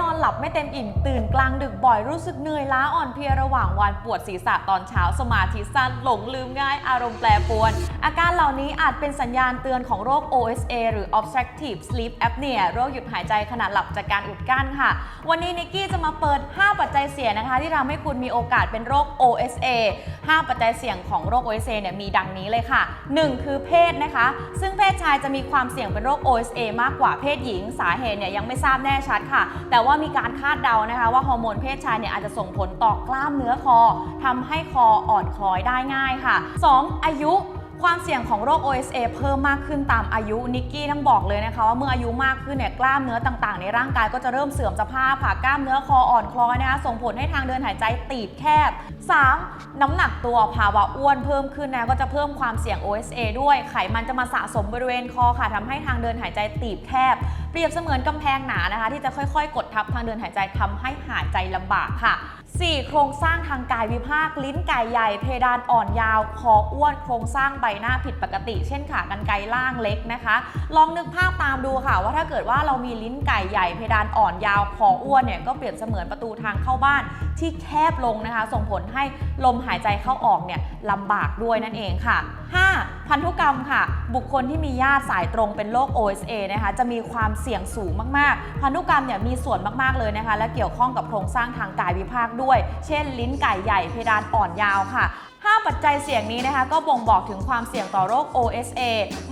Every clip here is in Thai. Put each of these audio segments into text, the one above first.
นอนหลับไม่เต็มอิ่ม ตื่นกลางดึกบ่อยรู้สึกเหนื่อยล้าอ่อนเพลียระหว่างวันปวดศีรษะตอนเช้าสมาธิสั้นหลงลืมง่ายอารมณ์แปรปรวน อาการเหล่านี้อาจเป็นสัญญาณเตือนของโรค OSA หรือ Obstructive Sleep Apnea โรคหยุดหายใจขณะหลับจากการอุดกั้นค่ะ วันนี้นิกกี้จะมาเปิด 5 ปัจจัยเสี่ยงนะคะ ที่ทำให้คุณมีโอกาสเป็นโรค OSA 5 ปัจจัยเสี่ยงของโรค OSA เนี่ยมีดังนี้เลยค่ะ 1 คือเพศนะคะ ซึ่งเพศชายจะมีความเสี่ยงเป็นโรค OSA มากกว่าเพศหญิง สาเหตุเนี่ยยังไม่ทราบแน่ชัดค่ะ แต่ว่ามีการคาดเดานะคะว่าฮอร์โมนเพศชายเนี่ยอาจจะส่งผลต่อกล้ามเนื้อคอทำให้คออ่อนคล้อยได้ง่ายค่ะ 2. อายุ ความเสี่ยงของโรค OSA เพิ่มมากขึ้นตามอายุนิกกี้ต้องบอกเลยนะคะว่าเมื่ออายุมากขึ้นเนี่ยกล้ามเนื้อต่างๆ ในร่างกายก็จะเริ่มเสื่อมสภาพค่ะกล้ามเนื้อคออ่อนคล้อยนะคะส่งผลให้ทางเดินหายใจตีบแคบ 3. น้ำหนักตัวภาวะอ้วนเพิ่มขึ้นนะก็จะเพิ่มความเสี่ยง OSA ด้วยไขมันจะมาสะสมบริเวณคอค่ะทำให้ทางเดินหายใจตีบแคบ เปรียบเสมือนกำแพงหนานะคะ ที่จะค่อยๆ กดทับทางเดินหายใจทำให้หายใจลำบากค่ะ 4. โครงสร้างทางกายวิภาค ลิ้นไก่ใหญ่ เพดานอ่อนยาว คออ้วน โครงสร้างใบหน้าผิดปกติ เช่นขากรรไกรล่างเล็กนะคะ ลองนึกภาพตามดูค่ะ ว่าถ้าเกิดว่าเรามีลิ้นไก่ใหญ่ เพดานอ่อนยาว คออ้วนเนี่ยก็เปรียบเสมือนประตูทางเข้าบ้านที่แคบลงนะคะ ส่งผลให้ลมหายใจเข้าออกเนี่ยลำบากด้วยนั่นเองค่ะ 5. พันธุกรรมค่ะ บุคคลที่มีญาติสายตรงเป็นโรค OSA นะคะจะมีความเสี่ยงสูงมากๆ พันธุกรรมเนี่ยมีส่วนมากๆเลยนะคะ และเกี่ยวข้องกับโครงสร้างทางกายวิภาคด้วย เช่น ลิ้นไก่ใหญ่เพดานอ่อนยาวค่ะ5ปัจจัยเสี่ยงนี้นะคะก็บ่งบอกถึงความเสี่ยงต่อโรค OSA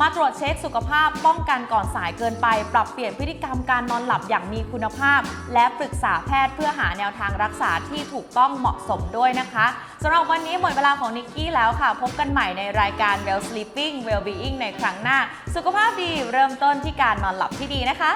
มาตรวจเช็คสุขภาพป้องกันก่อนสายเกินไป ปรับเปลี่ยนพฤติกรรมการนอนหลับอย่างมีคุณภาพ และปรึกษาแพทย์เพื่อหาแนวทางรักษาที่ถูกต้องเหมาะสมด้วยนะคะสำหรับวันนี้หมดเวลาของนิกกี้แล้วค่ะ พบกันใหม่ในรายการ Well Sleeping Well Being ในครั้งหน้า สุขภาพดีเริ่มต้นที่การนอนหลับที่ดีนะคะ